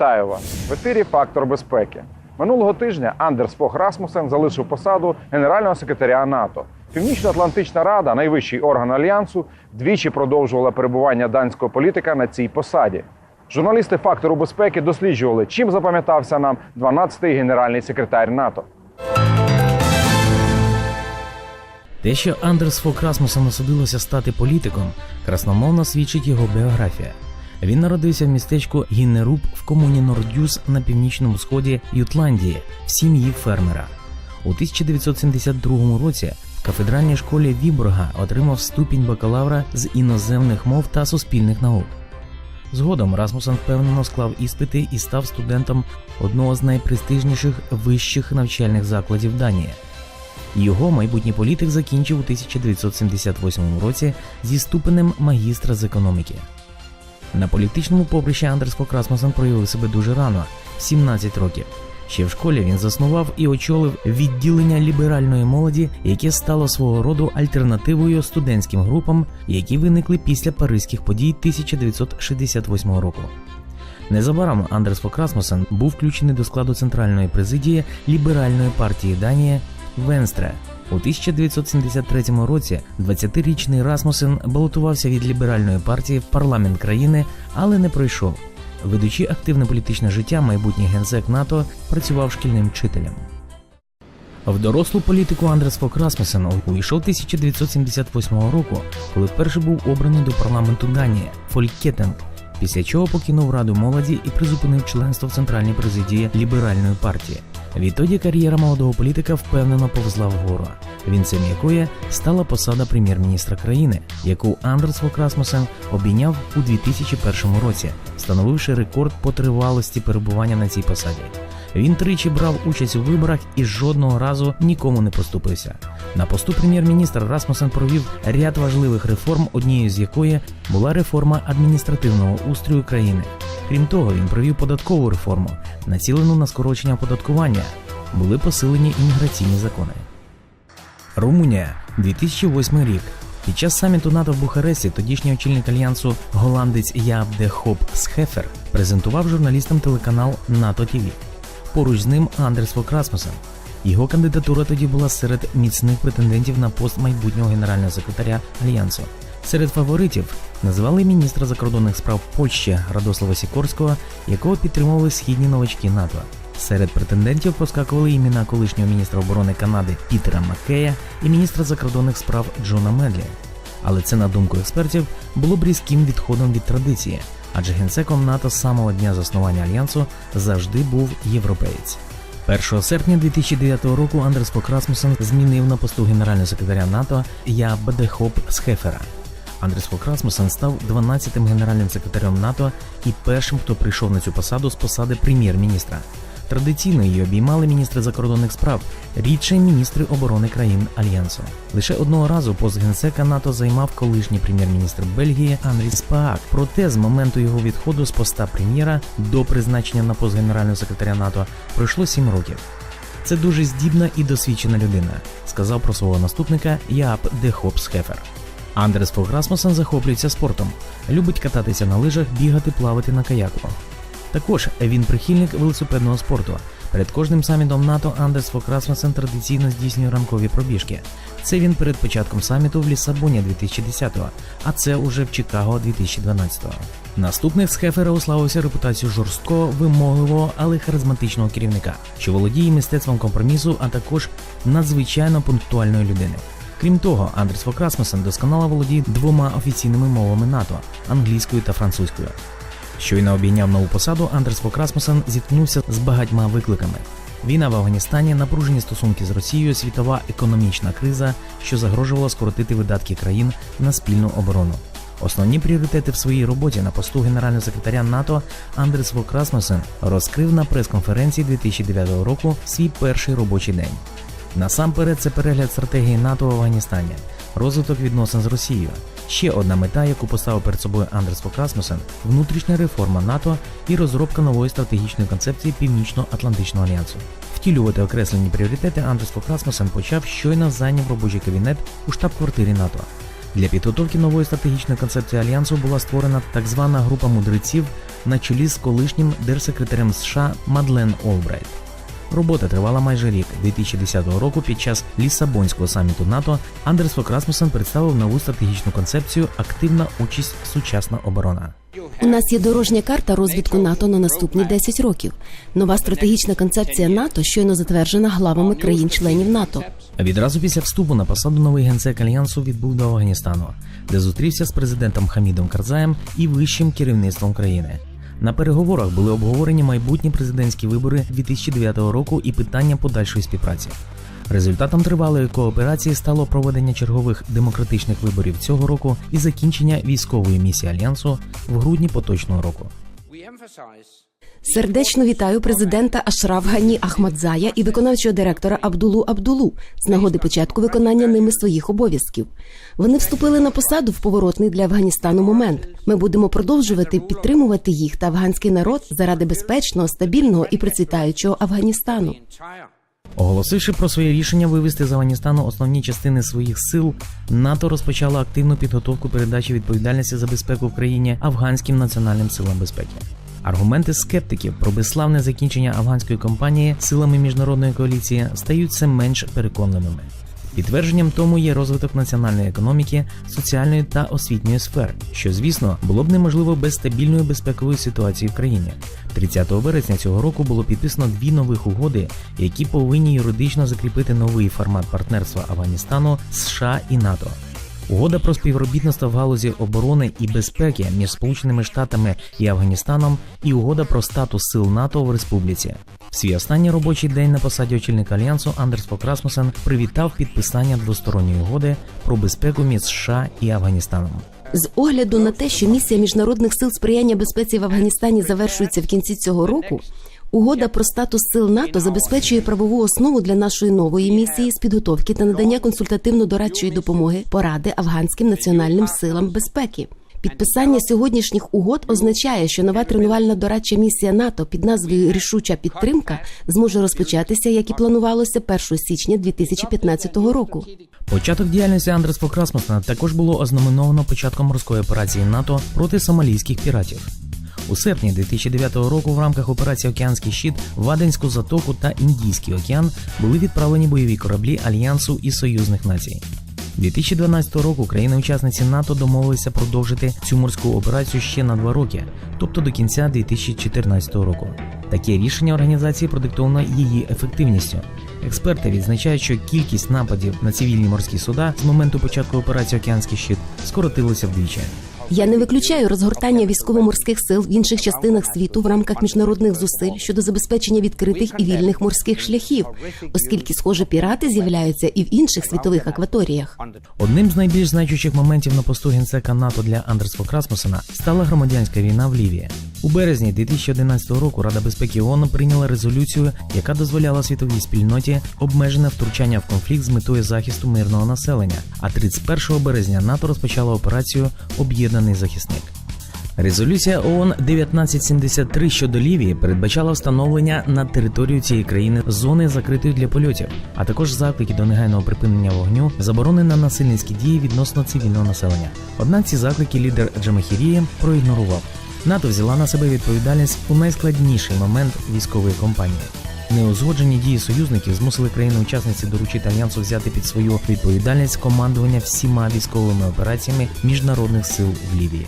Вітаю вас в ефірі Фактор безпеки. Минулого тижня Андерс Фог Расмусен залишив посаду генерального секретаря НАТО. Північно-Атлантична Рада, найвищий орган альянсу, двічі продовжувала перебування данського політика на цій посаді. Журналісти фактору безпеки досліджували, чим запам'ятався нам 12-й генеральний секретар НАТО. Те, що Андерс Фок Расмусен судилося стати політиком, красномовно свідчить його біографія. Він народився в містечку Гіннеруб в комуні Нордюс на північному сході Ютландії в сім'ї фермера. У 1972 році в кафедральній школі Віборга отримав ступінь бакалавра з іноземних мов та суспільних наук. Згодом Расмусен впевнено склав іспити і став студентом одного з найпрестижніших вищих навчальних закладів Данії. Його майбутній політик закінчив у 1978 році зі ступенем магістра з економіки. На політичному поприщі Андерс Фокрасмасен проявив себе дуже рано, 17 років. Ще в школі він заснував і очолив відділення ліберальної молоді, яке стало свого роду альтернативою студентським групам, які виникли після паризьких подій 1968 року. Незабаром Андерс Фок Расмусен був включений до складу центральної президії ліберальної партії Данії Венстре. У 1973 році 20-річний Расмусен балотувався від ліберальної партії в парламент країни, але не пройшов. Ведучи активне політичне життя, майбутній генсек НАТО працював шкільним вчителем. В дорослу політику Андрес Фок Расмусен увійшов 1978 року, коли вперше був обраний до парламенту Данії Фолькетенг, після чого покинув Раду молоді і призупинив членство в центральній президії ліберальної партії. Відтоді кар'єра молодого політика впевнено повзла вгору. Вінцем якої стала посада прем'єр-міністра країни, яку Андерс Фок Расмусен обійняв у 2001 році, встановивши рекорд по тривалості перебування на цій посаді. Він тричі брав участь у виборах і жодного разу нікому не поступився. На посту прем'єр-міністра Расмусен провів ряд важливих реформ, однією з якої була реформа адміністративного устрою країни. Крім того, він провів податкову реформу, націлену на скорочення оподаткування. Були посилені імміграційні закони. Румунія 2008 рік. Під час саміту НАТО в Бухаресті тодішній очільник альянсу голландець Яабде Хоп Схефер презентував журналістам телеканал НАТО ТВ. Поруч з ним Андерс Фокрасмусен. Його кандидатура тоді була серед міцних претендентів на пост майбутнього генерального секретаря альянсу. Серед фаворитів називали міністра закордонних справ Польщі Радослава Сікорського, якого підтримували східні новачки НАТО. Серед претендентів проскакували імена колишнього міністра оборони Канади Пітера Маккея і міністра закордонних справ Джона Медлі. Але це, на думку експертів, було б різким відходом від традиції, адже генсеком НАТО з самого дня заснування альянсу завжди був європеєць. 1 серпня 2009 року Андерс Фок Расмусен змінив на посту генерального секретаря НАТО Я Бедехоп Схефера. Андрес Фок Расмусен став 12-тим генеральним секретарем НАТО і першим, хто прийшов на цю посаду з посади прем'єр-міністра. Традиційно її обіймали міністри закордонних справ, рідше міністри оборони країн Альянсу. Лише одного разу пост генсека НАТО займав колишній прем'єр-міністр Бельгії Анрі Спаак. Проте з моменту його відходу з поста прем'єра до призначення на пост генерального секретаря НАТО пройшло 7 років. Це дуже здібна і досвідчена людина, сказав про свого наступника Яап Дехоп Схефер. Андерс Фог Расмусен захоплюється спортом, любить кататися на лижах, бігати, плавати на каяку. Також він прихильник велосипедного спорту. Перед кожним самітом НАТО Андерс Фок Расмусен традиційно здійснює ранкові пробіжки. Це він перед початком саміту в Лісабоні 2010-го, а це уже в Чикаго 2012-го. Наступник з Хефера уславився репутацією жорсткого, вимогливого, але харизматичного керівника, що володіє мистецтвом компромісу, а також надзвичайно пунктуальної людини. Крім того, Андрес Фок Расмусен досконало володіє двома офіційними мовами НАТО англійською та французькою. Щойно обійняв нову посаду, Андерс Фок Расмусен зіткнувся з багатьма викликами. Війна в Афганістані, напружені стосунки з Росією, світова економічна криза, що загрожувала скоротити видатки країн на спільну оборону. Основні пріоритети в своїй роботі на посту генерального секретаря НАТО Андерс Фок Расмусен розкрив на прес-конференції 2009 року свій перший робочий день. Насамперед, це перегляд стратегії НАТО в Афганістані, розвиток відносин з Росією. Ще одна мета, яку поставив перед собою Андерс Фокрасмусен – внутрішня реформа НАТО і розробка нової стратегічної концепції Північно-Атлантичного альянсу. Втілювати окреслені пріоритети Андерс Фокрасмусен почав щойно зайняв робочий кабінет у штаб-квартирі НАТО. Для підготовки нової стратегічної концепції альянсу була створена так звана група мудреців на чолі з колишнім держсекретарем США Мадлен Олбрайт. Робота тривала майже рік. 2010 року під час Лісабонського саміту НАТО Андерс Фок представив нову стратегічну концепцію Активна участь сучасна оборона. У нас є дорожня карта розвитку НАТО на наступні 10 років. Нова стратегічна концепція НАТО щойно затверджена главами країн-членів НАТО. Відразу після вступу на посаду новий генсек альянсу відбув до Афганістану, де зустрівся з президентом Хамідом Карзаєм і вищим керівництвом країни. На переговорах були обговорені майбутні президентські вибори 2009 року і питання подальшої співпраці. Результатом тривалої кооперації стало проведення чергових демократичних виборів цього року і закінчення військової місії альянсу в грудні поточного року. Сердечно вітаю президента Ашраф Гані Ахмадзая і виконавчого директора Абдулу Абдулу з нагоди початку виконання ними своїх обов'язків. Вони вступили на посаду в поворотний для Афганістану момент. Ми будемо продовжувати підтримувати їх та афганський народ заради безпечного, стабільного і процвітаючого Афганістану. Оголосивши про своє рішення вивести з Афганістану основні частини своїх сил, НАТО розпочало активну підготовку передачі відповідальності за безпеку в країні афганським національним силам безпеки. Аргументи скептиків про безславне закінчення афганської кампанії силами міжнародної коаліції стають все менш переконливими. Підтвердженням тому є розвиток національної економіки, соціальної та освітньої сфер, що, звісно, було б неможливо без стабільної безпекової ситуації в країні. 30 вересня цього року було підписано дві нових угоди, які повинні юридично закріпити новий формат партнерства Афганістану, США і НАТО. Угода про співробітництво в галузі оборони і безпеки між Сполученими Штатами і Афганістаном, і угода про статус сил НАТО в республіці. В свій останній робочий день на посаді очільника альянсу Андерс Фок Расмусен привітав підписання двосторонньої угоди про безпеку між США і Афганістаном. З огляду на те, що місія міжнародних сил сприяння безпеці в Афганістані завершується в кінці цього року. Угода про статус сил НАТО забезпечує правову основу для нашої нової місії з підготовки та надання консультативно-дорадчої допомоги поради афганським національним силам безпеки. Підписання сьогоднішніх угод означає, що нова тренувальна дорадча місія НАТО під назвою Рішуча підтримка зможе розпочатися, як і планувалося 1 січня 2015 року. Початок діяльності Андрес Фок також було ознаменовано початком морської операції НАТО проти сомалійських піратів. У серпні 2009 року в рамках операції Океанський щит в Аденську затоку та Індійський океан були відправлені бойові кораблі Альянсу і союзних націй. 2012 року країни-учасниці НАТО домовилися продовжити цю морську операцію ще на два роки, тобто до кінця 2014 року. Таке рішення організації продиктовано її ефективністю. Експерти відзначають, що кількість нападів на цивільні морські суда з моменту початку операції Океанський щит скоротилася вдвічі. Я не виключаю розгортання військово-морських сил в інших частинах світу в рамках міжнародних зусиль щодо забезпечення відкритих і вільних морських шляхів, оскільки схоже пірати з'являються і в інших світових акваторіях. Одним з найбільш значущих моментів на посту генсека НАТО для Андерс Фок Расмусена стала громадянська війна в Лівії. У березні 2011 року Рада безпеки ООН прийняла резолюцію, яка дозволяла світовій спільноті обмежене втручання в конфлікт з метою захисту мирного населення. А 31 березня НАТО розпочала операцію Об'єднаний захисник. Резолюція ООН 1973 щодо Лівії передбачала встановлення на територію цієї країни зони закритої для польотів, а також заклики до негайного припинення вогню, заборони на насильницькі дії відносно цивільного населення. Однак ці заклики лідер Джамахірії проігнорував. НАТО взяла на себе відповідальність у найскладніший момент військової кампанії. Неузгоджені дії союзників змусили країни-учасниці доручити альянсу взяти під свою відповідальність командування всіма військовими операціями міжнародних сил в Лівії.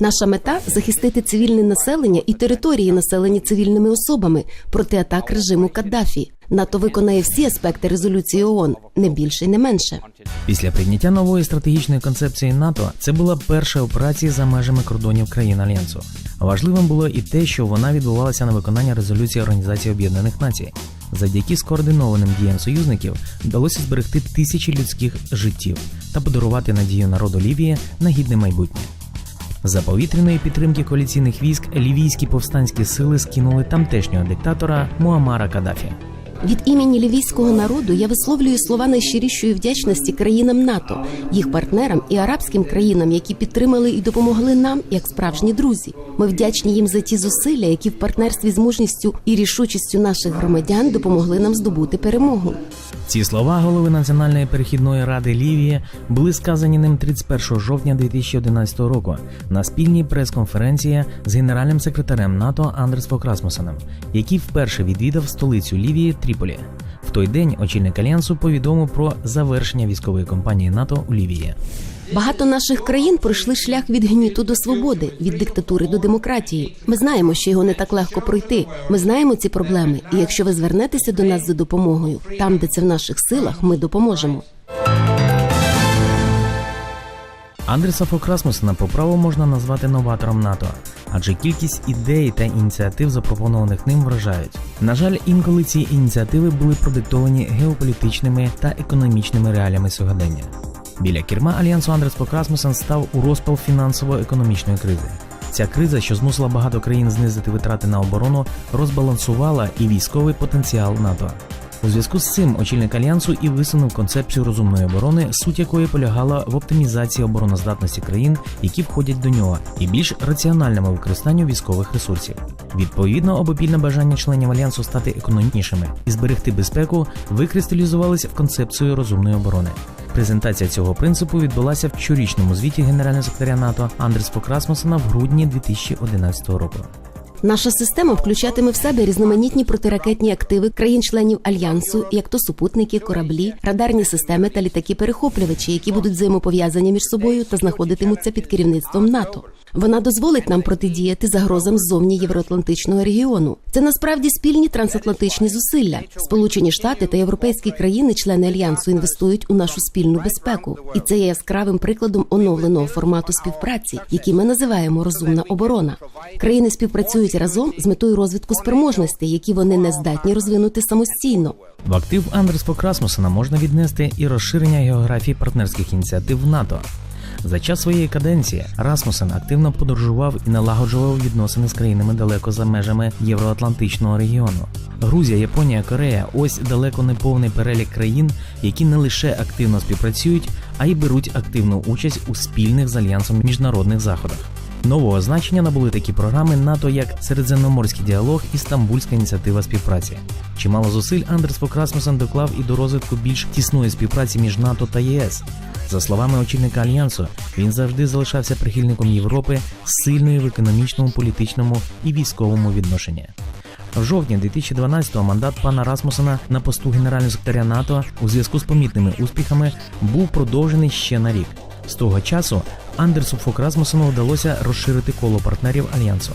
Наша мета захистити цивільне населення і території, населені цивільними особами проти атак режиму Каддафі. НАТО виконає всі аспекти резолюції ООН, не більше, й не менше. Після прийняття нової стратегічної концепції НАТО це була перша операція за межами кордонів країн альянсу. Важливим було і те, що вона відбувалася на виконання резолюції Організації Об'єднаних Націй. Завдяки скоординованим діям союзників вдалося зберегти тисячі людських життів та подарувати надію народу Лівії на гідне майбутнє. За повітряної підтримки коаліційних військ лівійські повстанські сили скинули тамтешнього диктатора Муамара Каддафі. Від імені лівійського народу я висловлюю слова найщирішої вдячності країнам НАТО, їх партнерам і арабським країнам, які підтримали і допомогли нам як справжні друзі. Ми вдячні їм за ті зусилля, які в партнерстві з мужністю і рішучістю наших громадян допомогли нам здобути перемогу. Ці слова голови Національної перехідної ради Лівії були сказані ним 31 жовтня 2011 року на спільній прес-конференції з генеральним секретарем НАТО Андрес Фокрасмусеном, який вперше відвідав столицю Лівії Тріполі. В той день очільник альянсу повідомив про завершення військової кампанії НАТО у Лівії. Багато наших країн пройшли шлях від гніту до свободи, від диктатури до демократії. Ми знаємо, що його не так легко пройти. Ми знаємо ці проблеми, і якщо ви звернетеся до нас за допомогою, там, де це в наших силах, ми допоможемо. Андреса Фок Расмусена по праву можна назвати новатором НАТО, адже кількість ідей та ініціатив, запропонованих ним, вражають. На жаль, інколи ці ініціативи були продиктовані геополітичними та економічними реаліями сьогодення. Біля керма альянсу Андрес Фок Расмусен став у розпал фінансово-економічної кризи. Ця криза, що змусила багато країн знизити витрати на оборону, розбалансувала і військовий потенціал НАТО. У зв'язку з цим очільник альянсу і висунув концепцію розумної оборони, суть якої полягала в оптимізації обороноздатності країн, які входять до нього, і більш раціональному використанню військових ресурсів. Відповідно, обопільне бажання членів альянсу стати економічнішими і зберегти безпеку викристалізувалися в концепцію розумної оборони. Презентація цього принципу відбулася в щорічному звіті генерального секретаря НАТО Андрес Покрасмусена в грудні 2011 року. Наша система включатиме в себе різноманітні протиракетні активи країн-членів альянсу, як то супутники, кораблі, радарні системи та літаки-перехоплювачі, які будуть взаємопов'язані між собою та знаходитимуться під керівництвом НАТО. Вона дозволить нам протидіяти загрозам ззовні євроатлантичного регіону. Це насправді спільні трансатлантичні зусилля. Сполучені Штати та європейські країни, члени альянсу, інвестують у нашу спільну безпеку, і це є яскравим прикладом оновленого формату співпраці, який ми називаємо розумна оборона. Країни співпрацюють разом з метою розвитку спроможностей, які вони не здатні розвинути самостійно. В актив Андрес Фок Расмусена можна віднести і розширення географії партнерських ініціатив в НАТО. За час своєї каденції Расмусен активно подорожував і налагоджував відносини з країнами далеко за межами євроатлантичного регіону. Грузія, Японія, Корея ось далеко не повний перелік країн, які не лише активно співпрацюють, а й беруть активну участь у спільних з альянсом міжнародних заходах. Нового значення набули такі програми НАТО, як Середземноморський діалог і Стамбульська ініціатива співпраці. Чимало зусиль Андерс Фок Расмусен доклав і до розвитку більш тісної співпраці між НАТО та єС. За словами очільника альянсу, він завжди залишався прихильником Європи сильною в економічному, політичному і військовому відношенні. В жовтні 2012-го мандат пана Расмусена на посту генерального секретаря НАТО у зв'язку з помітними успіхами був продовжений ще на рік. З того часу Андерсу Фок Расмусену вдалося розширити коло партнерів альянсу.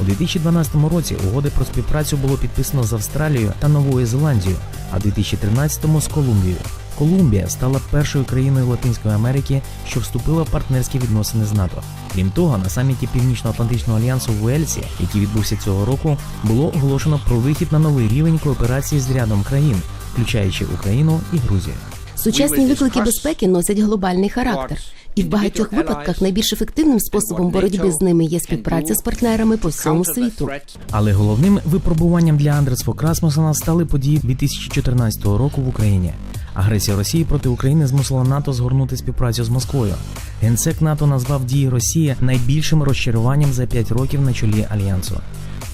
У 2012 році угоди про співпрацю було підписано з Австралією та Новою Зеландією, а в 2013-му з Колумбією. Колумбія стала першою країною Латинської Америки, що вступила в партнерські відносини з НАТО. Крім того, на саміті Північно-Атлантичного альянсу в Уельсі, який відбувся цього року, було оголошено про вихід на новий рівень кооперації з рядом країн, включаючи Україну і Грузію. Сучасні виклики безпеки носять глобальний характер, і в багатьох випадках найбільш ефективним способом боротьби з ними є співпраця з партнерами по всьому світу. Але головним випробуванням для Андрес Фокрасмусона стали події 2014 року в Україні. Агресія Росії проти України змусила НАТО згорнути співпрацю з Москвою. Генсек НАТО назвав дії Росії найбільшим розчаруванням за 5 років на чолі альянсу.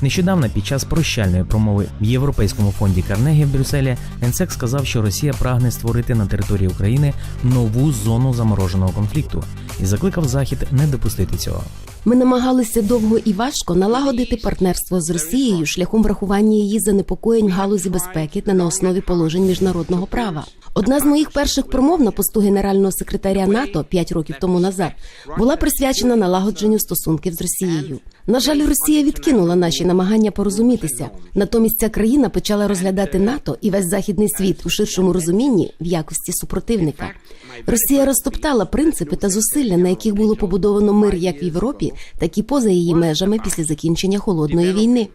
Нещодавно під час прощальної промови в Європейському фонді Карнегі в Брюсселі Генсек сказав, що Росія прагне створити на території України нову зону замороженого конфлікту і закликав Захід не допустити цього. Ми намагалися довго і важко налагодити партнерство з Росією шляхом врахування її занепокоєнь в галузі безпеки та на основі положень міжнародного права. Одна з моїх перших промов на посту генерального секретаря НАТО п'ять років тому назад була присвячена налагодженню стосунків з Росією. На жаль, Росія відкинула наші намагання порозумітися. Натомість ця країна почала розглядати НАТО і весь західний світ у ширшому розумінні в якості супротивника. Росія розтоптала принципи та зусилля, на яких було побудовано мир як в Європі, так і поза її межами після закінчення холодної війни.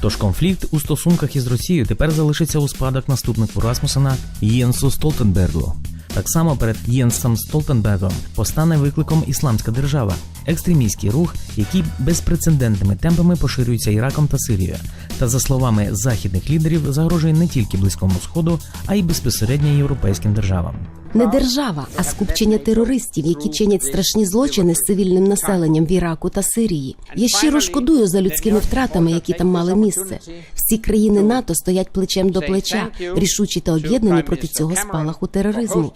Тож конфлікт у стосунках із Росією тепер залишиться у спадок наступнику Расмусена Єнсу Столтенбергу. Так само перед Єнсом Столтенбергом постане викликом Ісламська держава, екстремістський рух, який безпрецедентними темпами поширюється Іраком та Сирією, та за словами західних лідерів загрожує не тільки близькому сходу, а й безпосередньо європейським державам. Не держава, а скупчення терористів, які чинять страшні злочини з цивільним населенням в Іраку та Сирії. Я щиро шкодую за людськими втратами, які там мали місце. Всі країни НАТО стоять плечем до плеча, рішучі та об'єднані проти цього спалаху тероризму.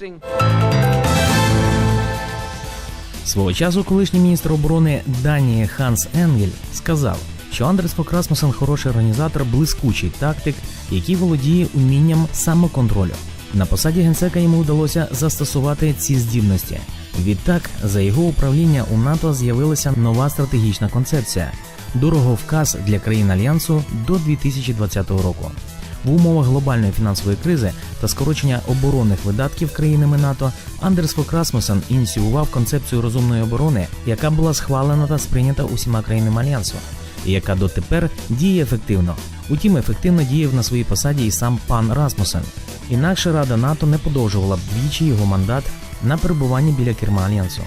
Свого часу колишній міністр оборони Данії Ханс Енгель сказав, що Андерс Фок Расмусен хороший організатор, блискучий тактик, який володіє умінням самоконтролю. На посаді генсека йому вдалося застосувати ці здібності. Відтак, за його управління у НАТО з'явилася нова стратегічна концепція дороговказ для країн альянсу до 2020 року. В умовах глобальної фінансової кризи та скорочення оборонних видатків країнами НАТО Андерс Фок Расмусен ініціював концепцію розумної оборони, яка була схвалена та сприйнята усіма країнами альянсу, і яка дотепер діє ефективно. Утім, ефективно діяв на своїй посаді і сам пан Расмусен. Інакше Рада НАТО не подовжувала б двічі його мандат на перебування біля керма альянсу.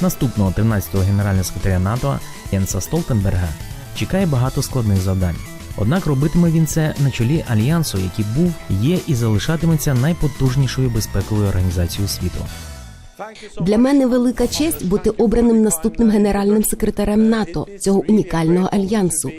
Наступного 13-го генерального секретаря НАТО Єнса Столтенберга чекає багато складних завдань. Однак робитиме він це на чолі альянсу, який був, є і залишатиметься найпотужнішою безпековою організацією світу. Для мене велика честь бути обраним наступним генеральним секретарем НАТО цього унікального альянсу.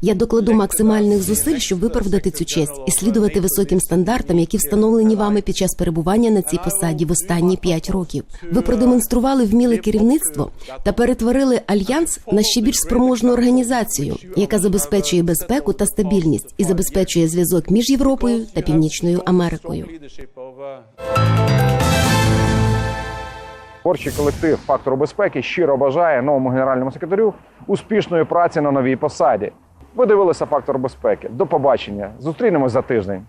Я докладу максимальних зусиль, щоб виправдати цю честь і слідувати високим стандартам, які встановлені вами під час перебування на цій посаді в останні п'ять років. Ви продемонстрували вміле керівництво та перетворили альянс на ще більш спроможну організацію, яка забезпечує безпеку та стабільність і забезпечує зв'язок між Європою та Північною Америкою. Творчий колектив фактору безпеки щиро бажає новому генеральному секретарю успішної праці на новій посаді. Ви дивилися фактор безпеки. До побачення. Зустрінемось за тиждень.